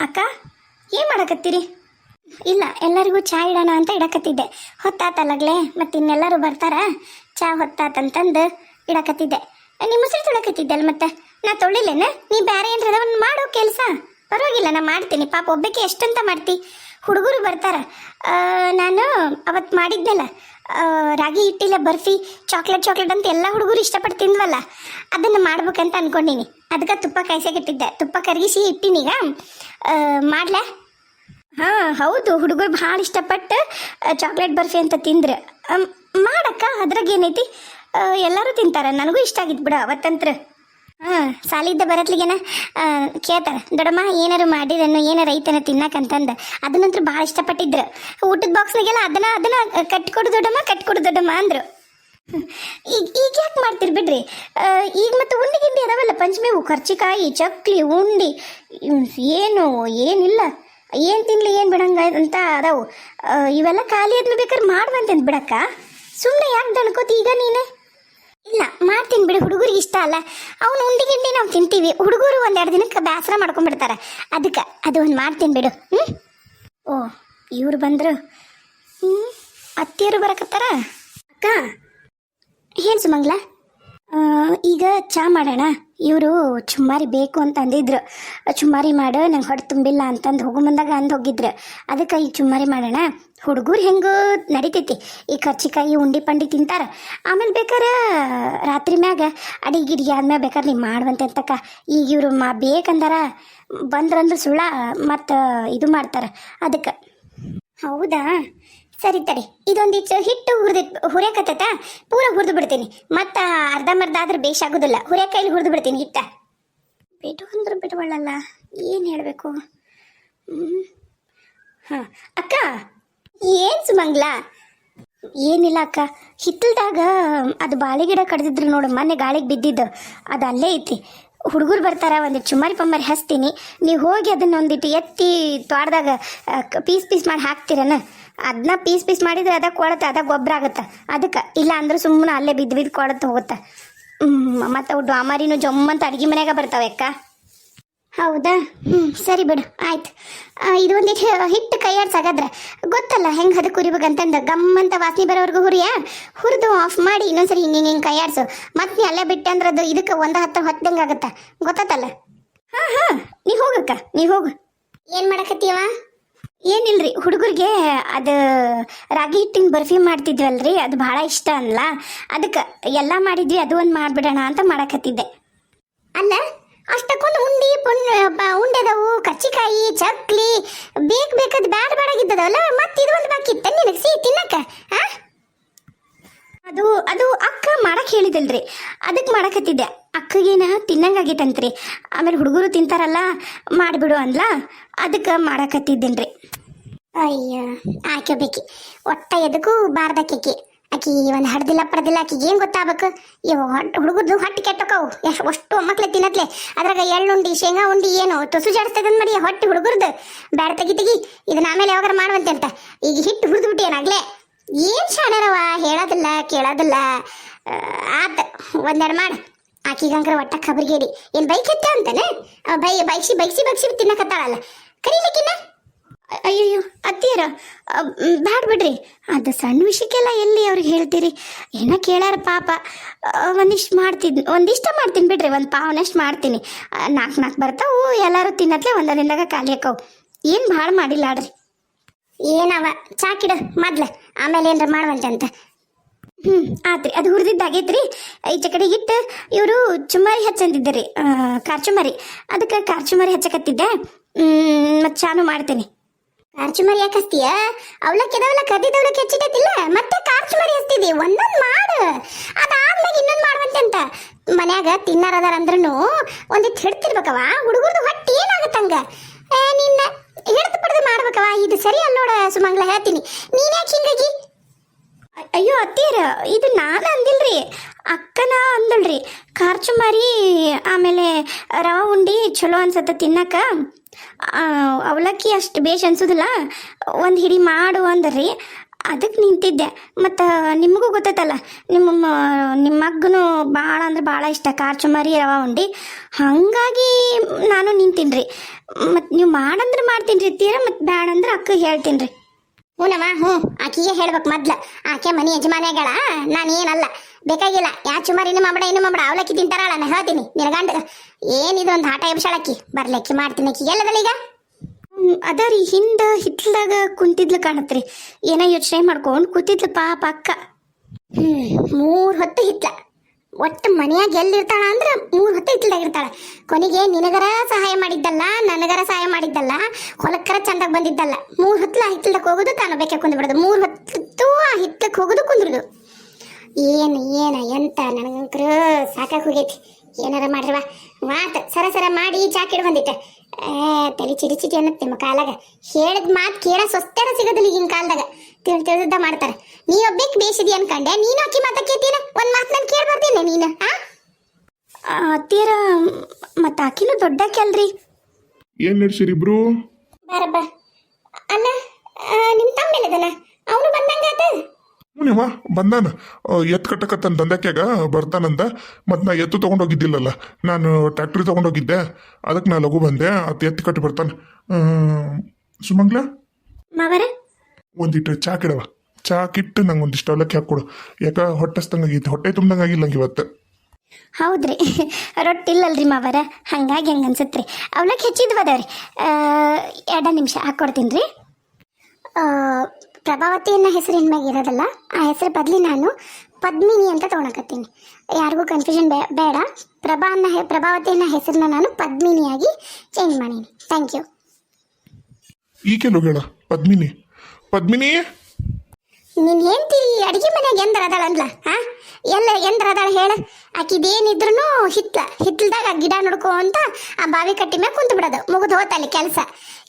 ಅಕ್ಕ ಏನು ಮಾಡಕತ್ತೀರಿ? ಇಲ್ಲ ಎಲ್ಲರಿಗೂ ಚಾ ಇಡೋಣ ಅಂತ ಇಡಕತ್ತಿದ್ದೆ. ಹೊತ್ತಾತಲ್ಲಗ್ಲೇ ಮತ್ತು ಇನ್ನೆಲ್ಲರೂ ಬರ್ತಾರ? ಚಾ ಹೊತ್ತಾತಂತಂದು ಇಡಕತ್ತಿದ್ದೆ. ನಿಮ್ಮ ತೊಳಕತ್ತಿದ್ದೆ ಅಲ್ಲ ಮತ್ತೆ? ನಾ ತೊಳಿಲೇನ ನೀ ಬೇರೆ ಏನ್ರದ ಒಂದು ಮಾಡೋ ಕೆಲಸ? ಪರವಾಗಿಲ್ಲ ನಾ ಮಾಡ್ತೀನಿ. ಪಾಪ ಒಬ್ಬಕ್ಕೆ ಎಷ್ಟಂತ ಮಾಡ್ತಿ? ಹುಡುಗರು ಬರ್ತಾರ. ನಾನು ಅವತ್ತು ಮಾಡಿದ್ನಲ್ಲ ಆ, ರಾಗಿ ಹಿಟ್ಟಿಲ್ಲ ಬರ್ಫಿ ಚಾಕ್ಲೇಟ್ ಚಾಕ್ಲೇಟ್ ಅಂತ ಎಲ್ಲ ಹುಡುಗರು ಇಷ್ಟಪಟ್ಟು ತಿಂದ್ವಲ್ಲ ಅದನ್ನು ಮಾಡ್ಬೇಕಂತ ಅನ್ಕೊಂಡೀನಿ. ಅದಕ್ಕೆ ತುಪ್ಪ ಕಾಯ್ಸಕ್ಕಿಟ್ಟಿದ್ದೆ ತುಪ್ಪ ಕರಗಿಸಿ ಇಟ್ಟಿನೀಗ ಮಾಡ್ಲಾ? ಹಾಂ, ಹೌದು, ಹುಡುಗರು ಭಾಳ ಇಷ್ಟಪಟ್ಟು ಚಾಕ್ಲೇಟ್ ಬರ್ಫಿ ಅಂತ ತಿಂದ್ರೆ. ಮಾಡಕ್ಕ, ಅದ್ರಾಗ ಏನೈತಿ? ಎಲ್ಲರೂ ತಿಂತಾರೆ. ನನಗೂ ಇಷ್ಟ ಆಗಿತ್ತು ಬಿಡು ಅವತ್ತಂತ್ರ. ಹಾಂ, ಸಾಲಿದ್ದ ಬರತ್ಲಿಗೆನ ಕೇಳ್ತಾರೆ. ದೊಡಮ್ಮ, ಏನಾರು ಮಾಡಿರನ್ನು ಏನಾರು ಐತನ ತಿನ್ನಕಂತಂದು ಅದನ್ನಂತ್ರ ಭಾಳ ಇಷ್ಟಪಟ್ಟಿದ್ರು. ಊಟದ ಬಾಕ್ಸ್ನಾಗೆಲ್ಲ ಅದನ್ನ ಅದನ್ನ ಕಟ್ಕೊಡು ದೊಡ್ಡಮ್ಮ ಕಟ್ಕೊಡು ದೊಡ್ಡಮ್ಮ ಅಂದ್ರು. ಈಗ ಈಗ ಯಾಕೆ ಮಾಡ್ತೀರಿ ಬಿಡ್ರಿ? ಈಗ ಮತ್ತೆ ಉಂಡಿ ಗಿಂಡಿ ಅದಾವಲ್ಲ ಪಂಚಮಿವು ಕರ್ಚಿಕಾಯಿ, ಚಕ್ಲಿ, ಉಂಡಿ ಏನು, ಏನಿಲ್ಲ. ಏನು ತಿನ್ಲಿ, ಏನು ಬಿಡಂಗ ಅಂತ ಅದಾವು. ಇವೆಲ್ಲ ಖಾಲಿ ಆದ್ಮೇಲೆ ಬೇಕಾದ್ರೆ ಮಾಡುವಂತಂದು ಬಿಡಕ್ಕ. ಸುಮ್ಮನೆ ಯಾಕೆ ದಣ್ಕೋತಿ ಈಗ ನೀನೆ? ಇಲ್ಲ, ಮಾಡ್ತೀನಿ ಬಿಡು, ಹುಡುಗರಿಗೆ ಇಷ್ಟ ಅಲ್ಲ. ಅವನು ಉಂಡಿ ಗಿಂಡಿ ನಾವು ತಿಂತೀವಿ. ಹುಡುಗರು ಒಂದೆರಡು ದಿನಕ್ಕೆ ಬೇಸರ ಮಾಡ್ಕೊಂಡ್ಬಿಡ್ತಾರೆ. ಅದಕ್ಕೆ ಅದು ಒಂದು ಮಾಡ್ತೀನಿ ಬಿಡು ಹ್ಞೂ ಓ, ಇವ್ರು ಬಂದರು. ಹ್ಞೂ ಅತ್ತಿಯರು ಬರಕತ್ತಾರ? ಅಕ್ಕ ಏನು ಸುಮಂಗ್ಲ ಈಗ ಚಾ ಮಾಡೋಣ. ಇವರು ಚುಮ್ಮಾರಿ ಬೇಕು ಅಂತ ಅಂದಿದ್ರು. ಚುಮ್ಮಾರಿ ಮಾಡು, ನಂಗೆ ಹೊಟ್ಟೆ ತುಂಬಿಲ್ಲ ಅಂತಂದು ಹೋಗೋ ಬಂದಾಗ ಅಂದು ಹೋಗಿದ್ರು. ಅದಕ್ಕೆ ಈ ಚುಮ್ಮಾರಿ ಮಾಡೋಣ. ಹುಡುಗರು ಹೆಂಗೆ ನಡಿತೈತಿ. ಈ ಕರ್ಚಿಕಾಯಿ, ಉಂಡಿ, ಪಂಡಿ ತಿಂತಾರೆ. ಆಮೇಲೆ ಬೇಕಾರೆ ರಾತ್ರಿ ಮ್ಯಾಗ ಅಡಿಗೆ ಗಿಡಿಗೆ ಆದ್ಮೇಲೆ ಬೇಕಾದ್ರೆ ನೀವು ಮಾಡುವಂತೆ ಅಂತಕ್ಕ. ಈಗ ಇವರು ಮಾ ಬೇಕಂದಾರ, ಬಂದ್ರಂದ್ರೆ ಸುಳ್ಳ ಮತ್ತು ಇದು ಮಾಡ್ತಾರೆ. ಅದಕ್ಕೆ. ಹೌದಾ? ಸರಿ ತಡಿ ಇದೊಂದಿಷ್ಟು ಹಿಟ್ಟು ಹುರಿದ ಹುರಿಯಾಕತ್ತ ಪೂರ ಹುರಿದು ಬಿಡ್ತೀನಿ. ಮತ್ತು ಅರ್ಧಂಬರ್ಧ ಆದ್ರೆ ಬೇಷಾಗೋದಿಲ್ಲ ಹುರಿಯ ಕೈಲಿ ಹುರಿದು ಬಿಡ್ತೀನಿ ಹಿಟ್ಟ. ಬಿಟ್ಟು ಅಂದ್ರೆ ಬಿಡುವಳಲ್ಲ ಏನು ಹೇಳಬೇಕು? ಹಾಂ, ಅಕ್ಕ, ಏನು ಸುಮಂಗ್ಲ? ಏನಿಲ್ಲ ಅಕ್ಕ. ಹಿತ್ತಲ್ದಾಗ, ಅದು ಬಾಳೆ ಗಿಡ ಕಡ್ದಿದ್ರು ನೋಡು, ಮೊನ್ನೆ ಗಾಳಿಗೆ ಬಿದ್ದಿದ್ದು. ಅದು ಅಲ್ಲೇ ಐತಿ. ಹುಡುಗರು ಬರ್ತಾರ ಒಂದು ಚುಮಾರಿ ಪಮ್ಮಾರಿ ಹಚ್ತೀನಿ. ನೀವು ಹೋಗಿ ಅದನ್ನ ಒಂದಿಟ್ಟು ಎತ್ತಿ ತೋಟದಾಗ ಪೀಸ್ ಪೀಸ್ ಮಾಡಿ ಹಾಕ್ತೀರನ? ಅದನ್ನ ಪೀಸ್ ಪೀಸ್ ಮಾಡಿದ್ರೆ ಅದ ಕೊಳತ್ತೆ ಅದ ಗೊಬ್ಬರ ಆಗುತ್ತೆ. ಅದಕ್ಕೆ ಇಲ್ಲ ಅಂದ್ರೆ ಸುಮ್ಮನೆ ಅಲ್ಲೇ ಬಿದ್ದು ಬಿದ್ದು ಕೊಳತ್ತೆ ಹೋಗುತ್ತೆ. ಮತ್ತು ಅವು ಡಾಮಾರಿನೂ ಜಮ್ಮಂತ ಅಡುಗೆ ಮನ್ಯಾಗ ಬರ್ತಾವೆ ಅಕ್ಕ. ಹೌದಾ? ಹ್ಞೂ ಸರಿ ಬಿಡು ಆಯ್ತು. ಇದು ಒಂದಿಷ್ಟು ಹಿಟ್ಟು ಕೈಯಾಡ್ಸಾಗಾದ್ರೆ ಗೊತ್ತಲ್ಲ ಹೆಂಗೆ ಅದಕ್ಕೆ ಕುರಿಬೇಕಂತಂದು ಗಮ್ಮಂತ ವಾಸನೆ ಬರೋವರೆಗೂ ಹುರಿಯ? ಹುರಿದು ಆಫ್ ಮಾಡಿ ಇನ್ನೊಂದ್ಸರಿ ಹಿಂಗೆ ಹಿಂಗೆ ಹಿಂಗೆ ಕೈಯಾಡ್ಸು. ಮತ್ತೆ ನೀ ಅಲ್ಲೇ ಬಿಟ್ಟೆ ಅಂದ್ರೆ ಅದು ಇದಕ್ಕೆ ಒಂದು ಹತ್ತು ಹೊತ್ತಂಗೆ ಆಗುತ್ತೆ ಗೊತ್ತಾತಲ್ಲ ಹಾಂ ಹಾಂ. ನೀ ಹೋಗಕ್ಕ ನೀ ಹೋಗು. ಏನು ಮಾಡಕತ್ತೀವ ಏನಿಲ್ರಿ, ಹುಡುಗರಿಗೆ ಅದು ರಾಗಿ ಹಿಟ್ಟಿನ ಬರ್ಫಿ ಮಾಡ್ತಿದ್ವಲ್ರಿ, ಅದು ಭಾಳ ಇಷ್ಟ ಅನ್ಲ ಅದಕ್ಕೆ ಎಲ್ಲ ಮಾಡಿದ್ವಿ, ಅದು ಒಂದು ಮಾಡಿಬಿಡೋಣ ಅಂತ ಮಾಡಕತ್ತಿದ್ದೆ ಅಲ್ಲ, ಅಷ್ಟಕ್ಕೊಂದು ಉಂಡಿ ಪುಣ್ ಉಂಡೆದವು ಕಚ್ಚಿಕಾಯಿ ಚಕ್ಲಿ, ಬೇಕ್ ಬೇಕಾದ ಬ್ಯಾಡ ಬ್ಯಾಡಾಗಿದ್ದದವಲ್ಲ ಮತ್ತೆ ಇದು ಒಂದು ಬಾಕಿ ಇತ್ತ ನಿನಗೆ ಸಿಹಿ ತಿನ್ನಕ ಆ? ಅದು ಅದು ಅಕ್ಕ ಮಾಡಕ್ ಹೇಳಿದಲ್ರಿ. ಅದಕ್ಕೆ ಮಾಡಕತ್ತಿದ್ದೆ. ಅಕ್ಕಗೇನ ತಿನ್ನಂಗಾಗೈತಂತ್ರಿ. ಆಮೇಲೆ ಹುಡುಗರು ತಿಂತಾರಲ್ಲ, ಮಾಡಿಬಿಡು ಅಂದ್ಲ, ಅದಕ್ಕೆ ಮಾಡಕತ್ತಿದ್ದೇನ್ರಿ. ಅಯ್ಯೋ, ಆಕೆ ಬೇಕಿ ಒಟ್ಟ ಎದಕ್ಕೂ ಬಾರ್ದಕ್ಕಿ. ಆಕಿ ಒಂದು ಹಡ್ದಿಲ್ಲ ಪಡ್ದಿಲ್ಲ ಆಕಿಗೆ ಏನು ಗೊತ್ತಾಗಬೇಕು? ಇವು ಹುಡುಗದ್ದು ಹೊಟ್ಟೆ ಕೆಟ್ಟಕ್ಕವು ಎಷ್ಟು ಅಷ್ಟು ಮಕ್ಳು ತಿನ್ನತ್ಲೆ. ಅದ್ರಾಗ ಎಳ್ಳುಂಡಿ, ಶೇಂಗಾ ಉಂಡಿ ಏನು ತುಸು ಜಾಡಿಸ್ತದ ಮಾಡಿ ಹೊಟ್ಟೆ ಹುಡುಗರ್ದು. ಬ್ಯಾಡ ತೆಗಿ ತೆಗಿ. ಇದನ್ನ ಆಮೇಲೆ ಯಾವಾಗ ಮಾಡುವಂತೆ ಅಂತ. ಈಗ ಹಿಟ್ಟು ಹುರಿದು ಏನಾಗ್ಲೇ ಏನು ಶಾಣರವ ಹೇಳೋದಿಲ್ಲ, ಕೇಳೋದಿಲ್ಲ. ಆತ, ಒಂದೆರಡು ಮಾಡು. ಆಕಿಗಂಕರ ಒಟ್ಟ ಖಬರ್ಗೇಡಿ ಏನ್ ಬೈಕ್ ಎತ್ತ ಅಂತಾನೆ? ಬೈ ಬೈಕ್ಸಿ ಬೈಕ್ಸಿ ಬೈಕ್ಸಿ ತಿನ್ನಕತ್ತಾಳಲ್ಲ. ಕರೀಲಿಕ್ಕಿನ್ನ? ಅಯ್ಯಯ್ಯೋ, ಅತ್ತಿಯರ ಬ್ಯಾಡ್ ಬಿಡ್ರಿ. ಅದು ಸಣ್ಣ ವಿಷಯಕ್ಕೆಲ್ಲ ಎಲ್ಲಿ ಅವ್ರಿಗೆ ಹೇಳ್ತೀರಿ? ಏನೋ ಕೇಳಾರ ಪಾಪ. ಒಂದಿಷ್ಟು ಮಾಡ್ತಿದ್, ಒಂದಿಷ್ಟ ಮಾಡ್ತೀನಿ ಬಿಡ್ರಿ, ಒಂದು ಪಾವನಷ್ಟು ಮಾಡ್ತೀನಿ. ನಾಲ್ಕು ನಾಲ್ಕು ಬರ್ತಾವು, ಎಲ್ಲರೂ ತಿನ್ನತ್ಲೆ ಒಂದರಿಂದಾಗ ಖಾಲಿ ಹಾಕವು. ಏನು ಭಾಳ ಮಾಡಿಲ್ಲ ಆಡ್ರಿ ಏನವ? ಚಾಕಿಡ ಮೊದ್ಲ. ಆಮೇಲೆ ಏನ್ರ ಮಾಡುವಂತೆ ಹ್ಞೂ ಆತ್ರಿ. ಅದು ಹುರಿದಿದ್ದಾಗೈತ್ರಿ. ಈಚೆ ಕಡೆ ಇಟ್ಟು ಇವರು ಚುಮ್ಮಾರಿ ಹಚ್ಚಂದಿದ್ದೆ ರೀ ಕಾರ್ ಚುಮ್ಮಾರಿ ಅದಕ್ಕೆ ಕಾರ್ ಚುಮ್ಮಾರಿ ಹಚ್ಚಕತ್ತಿದ್ದೆ ಮತ್ತು ಚಾನು ಮಾಡ್ತೀನಿ. ಕಾರ್ಚುಮಾರಿ ಯಾಕೆ ಹಚ್ತೀಯ? ಅವಲಕ್ಕಿ ಅದಾವಲ್ಲ ಕದ್ದಿದ ಅವಲಕ್ಕಿ ಹಚ್ಚಿಟ್ಟಿಲ್ಲ ಮತ್ತೆ ಕಾರ್ಚುಮಾರಿ ಹಸ್ತಿದಿ ಒಂದೊಂದು ಮಾಡು. ಅದಾದ್ಮೇಲೆ ಇನ್ನೊಂದು ಮಾಡುವಂತೆ ಅಂತ. ಮನ್ಯಾಗ ತಿನ್ನಾರದಾರ ಅಂದ್ರೂ ಒಂದಿಟ್ಟು ಹಿಡ್ತಿರ್ಬೇಕವ ಹುಡುಗರ್ದು ಹೊಟ್ಟಿ ಏನಾಗತ್ತಂಗ ಹಿಡ್ದು ಪಡೆದು ಮಾಡ್ಬೇಕವ ಇದು ಸರಿ ಅಲ್ಲ ನೋಡ ಸುಮಂಗ್ಲ, ಹೇಳ್ತೀನಿ. ನೀನ್ ಯಾಕೆ ಹಿಂಗಾಗಿ? ಅಯ್ಯೋ ಅತ್ತೀರ ಇದು ನಾನು ಅಂದಿಲ್ರಿ. ಅಕ್ಕನ ಅಂದಳ್ರಿ. ಕಾರ್ಚುಮಾರಿ ಆಮೇಲೆ ರವ ಉಂಡಿ ಚಲೋ ಅನ್ಸತ್ತ ತಿನ್ನಕ. ಅವಲಕ್ಕಿ ಅಷ್ಟು ಬೇಷ್ ಅನ್ಸೋದಿಲ್ಲ. ಒಂದು ಹಿಡಿ ಮಾಡು ಅಂದ್ರಿ. ಅದಕ್ಕೆ ನಿಂತಿದ್ದೆ. ಮತ್ತು ನಿಮಗೂ ಗೊತ್ತೈತಲ್ಲ, ನಿಮ್ಮ ನಿಮ್ಮ ಮಗ್ಗನು ಭಾಳ ಅಂದ್ರೆ ಭಾಳ ಇಷ್ಟ ಖಾರ ಚುಮಾರಿ ರವಾ ಉಂಡಿ. ಹಾಗಾಗಿ ನಾನು ನಿಂತೀನಿ ರೀ ಮತ್ತು ನೀವು ಮಾಡಂದ್ರೆ ಮಾಡ್ತೀನಿ ರೀ, ತೀರ ಮತ್ತು ಬ್ಯಾಡ ಅಂದ್ರೆ ಅಕ್ಕ ಹೇಳ್ತೀನಿ ರೀ. ಹ್ಞೂನಮ್ಮ ಹ್ಞೂ ಆಕಿಗೆ ಹೇಳ್ಬೇಕು ಮೊದ್ಲು. ಆಕೆ ಮನೆ ಯಜಮಾನಿಗಳ ನಾನು ಏನಲ್ಲ. ಬೇಕಾಗಿಲ್ಲ, ಯಾ ಚುಮಾರಿ ಇನ್ನು ಮಾಡಬೇಡ ಇನ್ನು ಮಾಡಬೇಡ ಅವಲಕ್ಕಿ ತಿಂತಾರಲ್ಲ ನಾನು ಹೇಳ್ತೀನಿ. ನಿನ್ನ ಗಂಡ ಏನಿದು ಒಂದು ಆಟ ಎಬ್ಸಾಳಕ್ಕಿ ಬರ್ಲಕ್ಕಿ ಮಾಡ್ತೀನಿ ಆಕಿ. ಎಲ್ಲದಲ್ಲ ಈಗ? ಅದ ರೀ, ಹಿಂದೆ ಹಿತ್ಲಾಗ ಕುಂತಿದ್ಲು ಕಾಣತ್ರಿ. ಏನೋ ಯೋಚನೆ ಮಾಡ್ಕೊಂಡು ಕೂತಿದ್ಲು ಪಾಪ ಅಕ್ಕ. ಹ್ಮ್, ಮೂರ್ ಹೊತ್ತು ಹಿತ್ಲ. ಒಟ್ಟು ಮನ್ಯಾಗ ಎಲ್ಲಿರ್ತಾಳ ಅಂದ್ರೆ ಮೂರು ಹೊತ್ತು ಇತ್ತಲ್ದಾಗ ಇರ್ತಾಳ ಕೊನೆಗೆ ನಿನಗರ ಸಹಾಯ ಮಾಡಿದ್ದಲ್ಲ, ನನಗರ ಸಹಾಯ ಮಾಡಿದ್ದಲ್ಲ, ಹೊಲಕ್ಕರ ಚಂದಾಗ ಬಂದಿದ್ದಲ್ಲ. ಮೂರು ಹೊತ್ತು ಆ ಹಿತ್ಲದಾಗ ಹೋಗೋದು ತಾನು ಬೇಕೆ ಕುಂದ್ಬಿಡೋದು ಮೂರು ಹೊತ್ತು ಆ ಹಿತ್ತಲಕ್ಕೆ ಹೋಗೋದು ಕುಂದ್ರದು. ಏನು, ಏನ, ಎಂತ, ನನಗಂಕರು ಸಾಕಾಗಿ ಹೋಗೈತಿ. ಏನಾರ ಮಾಡ್ರವ. ಮಾತು, ಸರ ಸರ ಮಾಡಿ ಚಾಕಿಡ್ ಬಂದಿಟ್ಟೆ. ತಲೆ ಚಿಡಿ ಚಿಡಿ ಅನ್ನತ್ತೆ ನಿಮ್ಮ ಕಾಲಾಗ. ಹೇಳಿದ ಮಾತು ಕೇಳ ಸ್ವಸ್ಥರ ಸಿಗೋದಿಲ್ಲ ಈಗಿನ ಕಾಲದಾಗ. ತಿಳ್ ತಿಳಿದ ಮಾಡ್ತಾರೆ. ನೀ ಒಬ್ಬೇಕ್ ಬೇಸಿದಿ ಅನ್ಕಂಡೆ ನೀನು ಅಕ್ಕಿ ಮಾತ ಕೇಳ್ತೀನ? ಒಂದ್ ಮಾತು ನಾನು ಕೇಳ್ಬಾರ್ದೇನೆ ನೀನು ಆ? ಆ, ಅತ್ತಿಯರ ಮತ್ತು ಆಕಿನೂ ದೊಡ್ಡಾಕಿ ಅಲ್ರಿ. ಏನ್ ನಡ್ಸಿರಿ ಇಬ್ರು? ಬಾರಬ್ಬ. ಅಲ್ಲ ಆ, ನಿಮ್ ತಮ್ಮ ಎಲ್ಲಿದಾನ? ಅವನು ಬಂದಂಗಾತ? ಹ್ಞೂನಮ್ಮ ಬಂದಾನ. ಎತ್ತು ಕಟ್ಟಕತ್ತನ ದಂಧಕ್ಯಾಗ ಬರ್ತಾನಂದ ಮತ್ತು ನಾ ಎತ್ತು ತೊಗೊಂಡೋಗಿದ್ದಿಲ್ಲಲ್ಲ. ನಾನು ಟ್ಯಾಕ್ಟ್ರಿ ತಗೊಂಡೋಗಿದ್ದೆ. ಅದಕ್ಕೆ ನಾ ಲಘು ಬಂದೆ. ಅದು ಎತ್ತು ಕಟ್ಟಿ ಬರ್ತಾನೆ. ಸುಮಂಗ್ಲ? ಒಂದಿಟ್ಟು ಚಾ ಕಿಡವ. ಚಾ ಕಿಟ್ಟು ನಂಗೆ ಒಂದಿಷ್ಟು ಅವಲಕ್ಕಿ ಹಾಕ್ಕೊಡು. ಯಾಕ ಹೊಟ್ಟೆಸ್ತಂಗಾಗೈತಿ ಹೊಟ್ಟೆ ತುಂಬ್ದಂಗಾಗಿಲ್ಲ ನಂಗೆ ಇವತ್ತು. ಹೌದ್ರಿ. ರೊಟ್ಟಿ ಇಲ್ಲಲ್ರಿ ಮಾವರ. ಹಂಗಾಗಿ ಹಂಗೆ ಅನ್ಸತ್ರಿ ಅವಲಕ್ಕಿ ಹೆಚ್ಚಿದ್ವದವ್ರಿ. ಎರಡ ನಿಮಿಷ ಹಾಕ್ಕೊಡ್ತೀನಿ ರೀ ಪ್ರಭಾವತಿ ಅನ್ನೋ ಹೆಸರಿನ ಮ್ಯಾಗ ಇರೋದಲ್ಲ, ಆ ಹೆಸರು ಬದಲಿ ನಾನು ಪದ್ಮಿನಿ ಅಂತ ತೊಗೊಳಕತ್ತೀನಿ. ಯಾರಿಗೂ ಕನ್ಫ್ಯೂಷನ್ ಬೇ, ಬೇಡ. ಪ್ರಭಾ ಅನ್ನೋ ಪ್ರಭಾವತಿ ಅನ್ನೋ ಹೆಸರನ್ನ ನಾನು ಪದ್ಮಿನಿಯಾಗಿ ಚೇಂಜ್ ಮಾಡೀನಿ. ಥ್ಯಾಂಕ್ ಯು ಈಕೆಲ್ಲ ಹೇಳ? ಪದ್ಮಿನಿ. ಪದ್ಮಿನಿ? ನೀನ್ ಹೆಂಡತಿ ಅಡಿಗೆ ಮನ್ಯಾಗ ಎಂದ್ರ ಅದಾಳ ಅಂದ್ಲ ಹಾ ಎಲ್ಲ ಎಂದ್ರ ಅದಾಳ ಹೇಳ. ಆಕಿದೇನಿದ್ರು ಹಿತ್ಲ, ಹಿತ್ಲದಾಗ ಗಿಡ ನೋಡ್ಕೋ ಅಂತ ಆ ಬಾವಿ ಕಟ್ಟಿ ಮ್ಯಾಗ ಕುಂತು ಬಿಡೋದು. ಮುಗಿದು ಹೋತಲ್ಲಿ ಕೆಲಸ.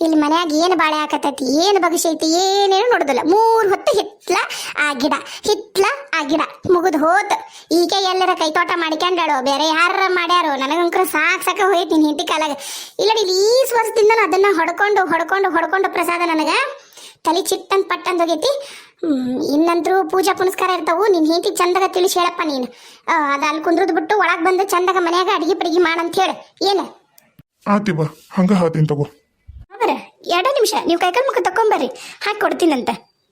ಇಲ್ಲಿ ಮನ್ಯಾಗ ಏನು ಬಾಳೆ ಹಾಕತೈತಿ, ಏನು ಬಗಸೈತಿ, ಏನೇನು ನೋಡುದಿಲ್ಲ. ಮೂರು ಹೊತ್ತು ಹಿತ್ಲ ಆ ಗಿಡ, ಹಿತ್ಲ ಆ ಗಿಡ. ಮುಗಿದು ಹೋತ. ಈಗ ಎಲ್ಲರ ಕೈತೋಟ ಮಾಡಿಕೊಂಡಾಳು ಬೇರೆ ಯಾರ ಮಾಡ್ಯಾರೋ? ನನಗಂಕರ ಸಾಕ್ ಸಾಕ ಹೋಯ್ತು ನಿನ್ ಹೆಂಡತಿ ಕಾಲಾಗ. ಇಲ್ಲ ಇಲ್ಲಿ ಈ ವರ್ಷದಿಂದ ಅದನ್ನ ಹೊಡ್ಕೊಂಡು ಹೊಡ್ಕೊಂಡು ಹೊಡ್ಕೊಂಡು ಪ್ರಸಾದ ನನಗೆ ತಲೆ ಚಿಟ್ಟಂತ ಪಟ್ಟಂತ ಹೋಗೈತಿ. ಇನ್ನಂತ್ರು ಪೂಜಾ ಪುನಸ್ಕಾರ ಇರ್ತಾವು. ನಿನ್ ಹೆಂಡತಿ ಚಂದಗ ತಿಳಿಸಿ ಹೇಳಪ್ಪ ನೀನು. ಅದ ಅಲ್ಲಿ ಕುಂದ್ರದ್ ಬಿಟ್ಟು ಒಳಗ್ ಬಂದು ಚಂದಗ ಮನ್ಯಾಗ ಅಡಿಗೆ ಪಡಿಗೆ ಮಾಡಂತ ಹೇಳು. ಏನು? ಬಾ ಹಂಗ ಹಾತೀನಿ ತಗೋ. ಬರ ಎರಡು ನಿಮಿಷ ನೀವು ಕೈಕಾಲು ಮುಖ ತಕೊಂಬರ್ರಿ ಹಾಕಿ ಕೊಡ್ತೀನಂತ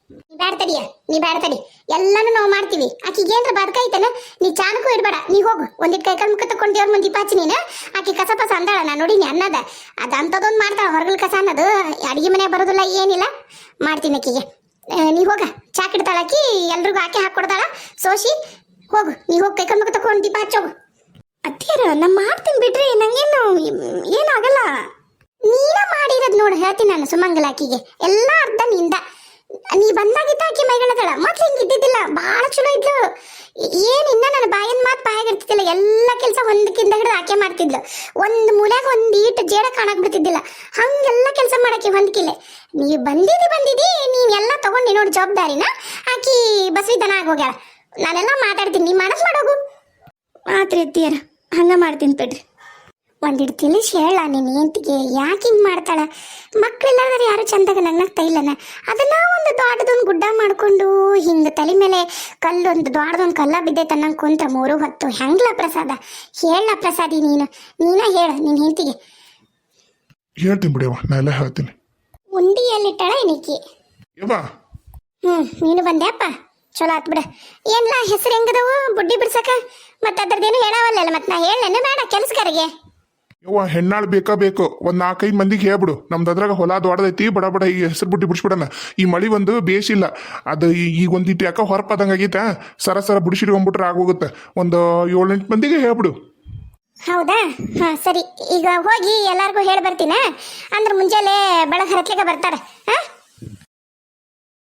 ನೀ ಬ್ಯಾಡ ತಡಿಯ ನೀ ಬ್ಯಾಡ ತಡಿ ಎಲ್ಲಾನು ನಾವು ಮಾಡ್ತೀವಿ. ಆಕಿಗೆ ಏನ್ರ ಬದ್ಕೈತನ ನೀ ಚಾನಕ್ಕೂ ಇಡಬೇಡ ನೀ ಹೋಗು. ಒಂದಿಟ್ ಕೈಕಲ್ ಮುಖ ತಕೊಂಡು ದೇವ್ರ ಮುಂದೆ ಪಾಚಿ ನೀನು. ಆಕಿ ಕಸ ಪಸ ಅಂದಾಳ ನಾ ನೋಡಿನಿ ಅನ್ನದ. ಅದ ಅಂಥದೊಂದು ಮಾಡ್ತಾಳ ಹೊರಗಲ್ ಕಸ ಅನ್ನೋದು. ಅಡಿಗೆ ಮನೆ ಬರೋದಿಲ್ಲ ಏನಿಲ್ಲ. ಮಾಡ್ತೀನಿ ಆಕಿಗೆ. ನೀ ಹೋಗ. ಚಾಕಿಡ್ತಾಳ ಇಡ್ತಾಳಾಕಿ ಎಲ್ರಿಗೂ ಆಕೆ ಹಾಕೊಡ್ತಾಳ. ಸೋಸಿ ಹೋಗು. ನೀ ಹೋಗಿ ಕೈ ಕಮ್ಮಿ ತಕೊಂಡು ದೀಪ ಹಚ್ಚೋಗು. ಅತ್ತಿಯರ ನಾ ಮಾಡ್ತೀನಿ ಬಿಡ್ರಿ ನಂಗೇನು ಏನಾಗಲ್ಲ ನೀನ ಮಾಡಿರೋದ್ ನೋಡು ಹೇಳ್ತೀನಿ ನಾನು ಸುಮಂಗಲ ಆಕಿಗೆ. ಎಲ್ಲ ಅರ್ಧ ನಿಂದ. ನೀ ಬಂದಾಗಿದ್ದ ಆಕಿ ಮೈಗಳದಳ ಮೊದ್ಲು ಹಿಂಗೆ ಇದ್ದಿದ್ದಿಲ್ಲ ಭಾಳ ಚಲೋ ಇದ್ಲು. ಏನ್ ಇನ್ನ ನನ್ನ ಬಾಯನ್ ಮಾತು ಬಾಯಾಗಿರ್ತಿದ್ದಿಲ್ಲ ಎಲ್ಲ ಕೆಲಸ ಒಂದಕ್ಕಿಂತ ಹಿಡಿದು ಆಕೆ ಮಾಡ್ತಿದ್ಲು. ಒಂದ್ ಮೂಲ್ಯಾಗ ಒಂದ್ ಈಟ್ ಜೇಡ ಕಾಣಕ್ ಬಿಡ್ತಿದ್ದಿಲ್ಲ ಹಂಗೆಲ್ಲ ಕೆಲಸ ಮಾಡಕ್ಕೆ ಹೊಂದ್ಕಿಲ್ಲ ನೀ ಬಂದಿದಿ ಬಂದಿದಿ, ನೀನ್ ಎಲ್ಲ ತಗೊಂಡಿ ನೋಡಿ ಜವಾಬ್ದಾರಿನ ಆಕಿ ಬಸವಿದನ ಆಗೋಗ್ಯಾಳ ನಾನೆಲ್ಲ ಮಾತಾಡ್ತೀನಿ ನೀ ಮಾಡಕ್ ಮಾಡೋಗು ಆತ್ರಿ ಅತ್ತಿಯರ ಹಂಗೆ ಮಾಡ್ತೀನಿ ಬಿಡ್ರಿ ಒಂದಿಟ್ಟು ತಿಳಿಸಿ ಹೇಳ ನಿನ್ನ ಹೆಂಡತಿಗೆ ಯಾಕೆ ಹಿಂಗೆ ಮಾಡ್ತಾಳ? ಮಕ್ಕಳಿಲ್ಲಾದ್ರೆ ಯಾರು ಚಂದಾಗ ನಗ್ನಾಗ್ತಾ ಇಲ್ಲನ? ಅದನ್ನ ಒಂದು ದೊಡ್ಡದೊಂದು ಗುಡ್ಡ ಮಾಡ್ಕೊಂಡು ಹಿಂಗೆ ತಲೆ ಮೇಲೆ ಕಲ್ಲು ಒಂದು ದೊಡ್ಡದೊಂದು ಕಲ್ಲ ಬಿದ್ದೈತೆ ಅನ್ನಂಗೆ ಕುಂತ್ರ ಮೂರು ಹೊತ್ತು. ಹೆಂಗ್ಲ ಪ್ರಸಾದ? ಹೇಳ ಪ್ರಸಾದಿ ನೀನು. ನೀನ ಹೇಳ ನಿನ್ನ ಹೆಂಡತಿಗೆ. ಹೇಳ್ತೀನಿ ಬಿಡಿಯವ್ವ ನಾ ಎಲ್ಲ ಹೇಳ್ತೀನಿ. ಉಂಡಿಯಲ್ಲಿಟ್ಟಾಳ ಏನಕ್ಕೆ ಯವ್ವ ಹ್ಞೂ ನೀನು ಬಂದ್ಯಾಪ್ಪ? ಚಲೋ ಆತ್ ಬಿಡ. ಏನ್ಲ ಹೆಸರು ಹೆಂಗದವು? ಬುಡ್ಡಿ ಬಿಡ್ಸಕ? ಮತ್ತ ಅದ್ರದ್ದೇನು ಹೇಳವಲ್ಲ ಮತ್ತೆ ನಾ ಹೇಳೇನು ಬೇಡ ಕೆಲ್ಸಗಾರಿಗೆ. ಯವ್ವ ಹೆಣ್ಣಾಳು ಬೇಕಾ ಬೇಕು? ಒಂದ್ ನಾಲ್ಕೈದು ಮಂದಿಗೆ ಹೇಳ್ಬಿಡು. ನಮ್ದು ಅದ್ರಾಗ ಹೊಲ ದೊಡ್ಡದೈತಿ ಬಡ ಬಡ ಈ ಹೆಸರು ಬುಡ್ಡಿ ಬಿಡಿಸ್ಬಿಡಣ. ಈ ಮಳಿ ಒಂದು ಬೇಸಿಲ್ಲ ಅದು ಈ- ಈಗ ಒಂದಿಟ್ಟು ಯಾಕ ಹೊರಪದಂಗ ಆಗೈತ. ಸರ ಸರ ಬಿಡಿಸಿಟ್ಕೊಂಡ್ಬಿಟ್ರೆ ಆಗೋಗುತ್ತೆ. ಒಂದು ಏಳೆಂಟು ಮಂದಿಗೆ ಹೇಳ್ಬಿಡು. ಹೌದಾ? ಹಾ ಸರಿ. ಈಗ ಹೋಗಿ ಎಲ್ಲಾರ್ಗೂ ಹೇಳಿ ಬರ್ತೀನ. ಅಂದ್ರೆ ಮುಂಜಾನೆ ಬೆಳಗ್ಗೆ ಹರತ್ಲಿಕ್ಕೆ ಬರ್ತಾರೆ. ಹಾ?